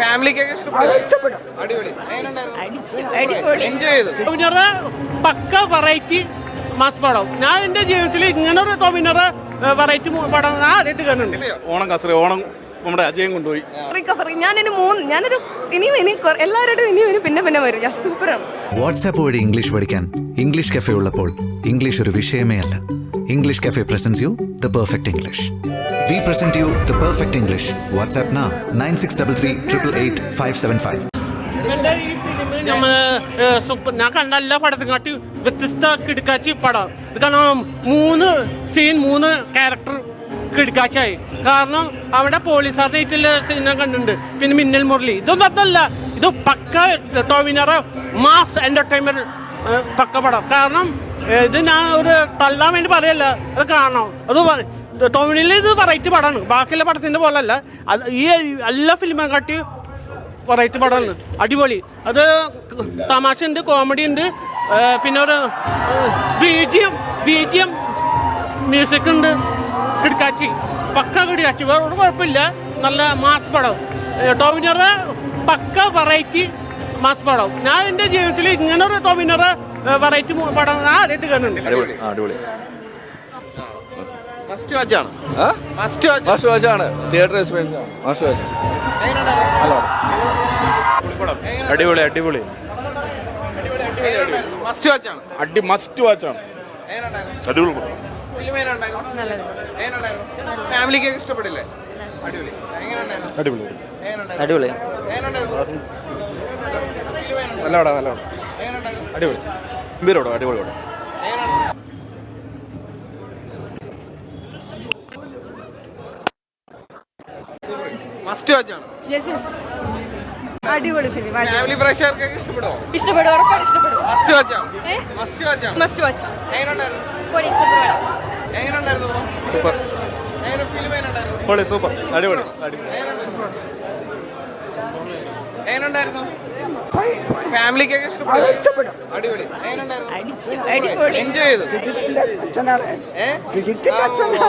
ഫാമിലിക്കൊക്കെ ഇഷ്ടപ്പെടും. അടിപൊളി. എൻജോയ് ചെയ്തു. പക്ക വെറൈറ്റി മാസ് പടം. ഞാൻ എന്റെ ജീവിതത്തിൽ ഇങ്ങനെ ഒരു ടോവിനറ് വെറൈറ്റി പടം ഞാൻ ആദ്യമായിട്ട് കാണുന്നുണ്ട് ഓണം കസറി ഓണം നമ്മുടെ അജയം കൊണ്ടുപോയി. റിക്കവറി ഞാനിനി മൂന്ന് ഞാനൊരു ഇനിയും ഇനി എല്ലാവരോടും ഇനിയും ഇനി പിന്നെ പിന്നെ വരും. സൂപ്പറാണ് വാട്സാപ്പ് വഴി ഇംഗ്ലീഷ് പഠിക്കാൻ ഇംഗ്ലീഷ് കഫേ ഉള്ളപ്പോൾ ഇംഗ്ലീഷ് ഒരു വിഷയമേ അല്ല. English cafe presents you the perfect English three triple eight five seven five എന്റെ ഈ ഫിലിം നമ്മൾ സൂപ്പർ ഞാൻ കണ്ട എല്ലാ പടത്തും കാട്ടി വ്യത്യസ്ത കിടക്കാച്ചി പടം. ഇത് കാരണം മൂന്ന് സീൻ മൂന്ന് ക്യാരക്ടർ കിടക്കാച്ചായി. കാരണം അവിടെ പോലീസാർട്ടായിട്ടുള്ള സീനെ കണ്ടിട്ടുണ്ട്. പിന്നെ മിന്നൽ മുരളി. ഇതൊന്നും അതല്ല ഇത് പക്ക ടോവിനറ മാസ് എന്റർടൈൻമെന്റ് പക്ക പടം. കാരണം ഇത് ഞാൻ ഒരു തള്ളാൻ വേണ്ടി പറയല്ല. അത് കാണണം. അത് ടോവിനിൽ ഇത് വെറൈറ്റി പടമാണ്. ബാക്കിയുള്ള പടത്തിന്റെ പോലെ അല്ല അത് ഈ എല്ലാ ഫിലിമെ കാട്ടി വെറൈറ്റി പടമാണ്. അടിപൊളി. അത് തമാശ ഉണ്ട് കോമഡി ഉണ്ട് പിന്നെ ഒരു ബീജിയം ബീജിയം മ്യൂസിക് ഉണ്ട്. കിടക്കാച്ചി. പക്ക കിടക്കാച്ചി. വേറെ ഒരു കുഴപ്പമില്ല. നല്ല മാസ് പടം. ടോമിനറ് പക്ക വെറൈറ്റി മാസ് പടം. ഞാൻ എന്റെ ജീവിതത്തിൽ ഇങ്ങനെ ഒരു ടോമിനറ് വെറൈറ്റി പടം ആദ്യമായിട്ട് കാണുന്നുണ്ട് അടിപൊളി. ഫസ്റ്റ് വാച്ചാണ് മസ്റ്റ് വാച്ച് മസ്റ്റ് വാച്ചാണ് തിയേറ്റർ എക്സ്പീരിയൻസ് മസ്റ്റ് വാച്ച് അടിപൊളി അടിപൊളി. മസ്റ്റ് വാച്ചാണ് അടി മസ്റ്റ് വാച്ചാണ് അടിപൊളി ഫാമിലിക്ക് ഇഷ്ടപ്പെടില്ലേ? അടിപൊളി. അടിപൊളി. അടിപൊളി. നല്ല പടം നല്ല പടം അടിപൊളി. ഗംഭീരോടോ അടിപൊളി പടം ഫസ്റ്റ് വാച്ചാണ് അടിപൊളി ഫിലിം ഫാമിലി പ്രേക്ഷകർക്ക് ഇഷ്ടപ്പെടുമോ ഇഷ്ടപ്പെടും ഉറപ്പാണ് ഇഷ്ടപ്പെടും. മസ്റ്റ് വാച്ചാണ് മസ്റ്റ് വാച്ചാണ് മസ്റ്റ് വാച്ച് എങ്ങനെയുണ്ടായിരുന്നു? എങ്ങനെയുണ്ടായിരുന്നു സൂപ്പർ എങ്ങനെ ഫിലിം എങ്ങനെയുണ്ടായിരുന്നു? പൊളി സൂപ്പർ അടിപൊളി അടിപൊളി. എങ്ങനെയുണ്ടായിരുന്നു? ഫാമിലിക്കൊക്കെ ഇഷ്ടപ്പെടും. അടിപൊളി. എങ്ങനെയുണ്ടായിരുന്നു? എൻജോയ് ചെയ്തു? ഏ? ഓ.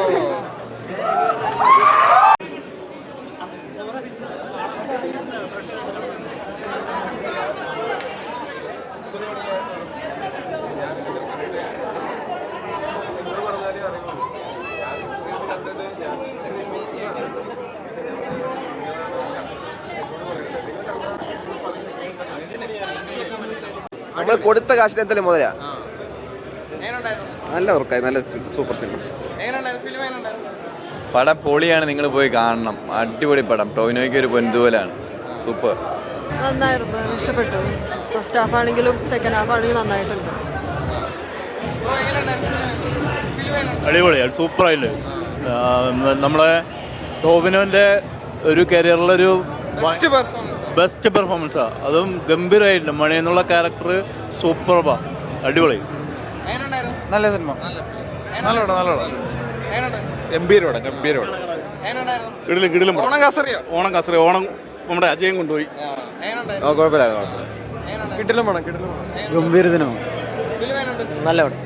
നമ്മൾ കൊടുത്ത കാശിന് എന്തായാലും മുതലാ? നല്ല ഉറക്കായി നല്ല സൂപ്പർ സിനിമ. പടം പൊളിയാണ് നിങ്ങൾ പോയി കാണണം. അടിപൊളി പടം. ടോവിനോയ്ക്ക് ഒരു പൊന്തുപോലാണ്. സൂപ്പർ. നന്നായിരുന്നു. ഇഷ്ടപ്പെട്ടു. ഫസ്റ്റ് ഹാഫ് ആണെങ്കിലും സെക്കൻഡ് ഹാഫ് ആണെങ്കിലും നന്നായിട്ടുണ്ട്. ബ്രോ എങ്ങനെയുണ്ടായിരുന്നു ഫിലിം എങ്ങനെയുണ്ടായിരുന്നു അടിപൊളി സൂപ്പറായില്ലേ? നമ്മളെ ടോവിനോന്റെ ഒരു കരിയറിലൊരു ബെസ്റ്റ് പെർഫോമൻസ് ബെസ്റ്റ് പെർഫോമൻസാ അതും ഗംഭീരമായിട്ടുണ്ട് മണി എന്നുള്ള ക്യാരക്ടർ സൂപ്പർബാ അടിപൊളി. എങ്ങനെയുണ്ടായിരുന്നു? നല്ല സിനിമ നല്ല നല്ല ഗംഭീരോടെ ഗംഭീരോടെ എങ്ങനെയുണ്ടായിരുന്നു? കിടിലും കിടിലും. ഓണം കസറിയോ ഓണം കസറി ഓണം നമ്മുടെ അജയം കൊണ്ടുപോയി. എങ്ങനെയുണ്ടായിരുന്നു കുഴപ്പമില്ല കിട്ടിലും പണം കിട്ടിലും ഗംഭീര സിനിമ നല്ല പടം.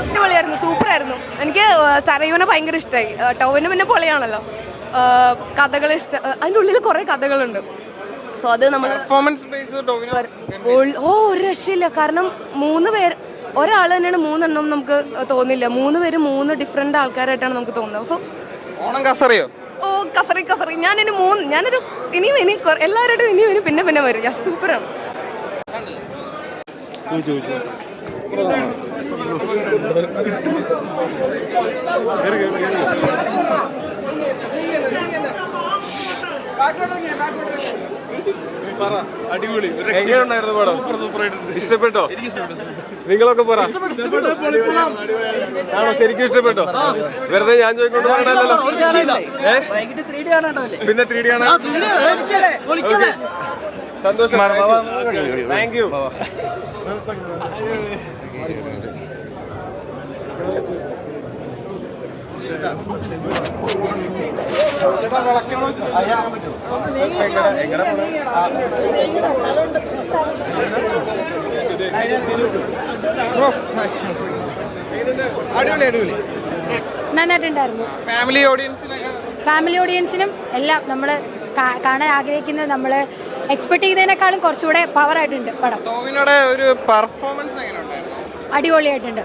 അടിപൊളിയായിരുന്നു സൂപ്പറായിരുന്നു. എനിക്ക് സരയുവിനെ ഭയങ്കര ഇഷ്ടമായി ടോവിന് പിന്നെ പൊളിയാണല്ലോ. കഥകൾ ഇഷ്ടം അതിന്റെ ഉള്ളിൽ കുറേ കഥകളുണ്ട്. സോ അത് നമ്മൾ ഓ ഒരു രക്ഷയില്ല. കാരണം മൂന്ന് പേർ ഒരാൾ തന്നെയാണ് മൂന്നെണ്ണം നമുക്ക് തോന്നില്ല. മൂന്ന് പേര് മൂന്ന് ഡിഫറെന്റ് ആൾക്കാരായിട്ടാണ് നമുക്ക് തോന്നുന്നത്. സോ ഓണം കസറിയോ? ഓ കസറി കസറി. ഞാനിനി മൂന്ന് ഞാനൊരു ഇനിയും ഇനി എല്ലാവരോടും ഇനിയും ഇനി പിന്നെ പിന്നെ വരും. ഞാൻ സൂപ്പറാണ് അടിപൊളി. എങ്ങനെയുണ്ടായിരുന്നു പടം? ഇഷ്ടപ്പെട്ടോ? നിങ്ങളൊക്കെ പറ. ആണോ? ശരിക്കും ഇഷ്ടപ്പെട്ടോ? വെറുതെ ഞാൻ ചോദിക്കൊണ്ട് പറയണല്ലോ പിന്നെ ത്രീ ഡി ആണ്. സന്തോഷം. Thank you. ബ്രോ അടിപൊളി അടിപൊളി നന്നായിട്ടുണ്ടായിരുന്നു. ഫാമിലി ഓഡിയൻസിനൊക്കെ ഫാമിലി ഓഡിയൻസിനും എല്ലാം നമ്മൾ കാണാൻ ആഗ്രഹിക്കുന്നത് നമ്മൾ എക്സ്പെക്ട് ചെയ്തതിനേക്കാളും കുറച്ചുകൂടെ പവർ ആയിട്ടുണ്ട് പടം. ഒരു പെർഫോമൻസ് അടിപൊളിയായിട്ടുണ്ട്.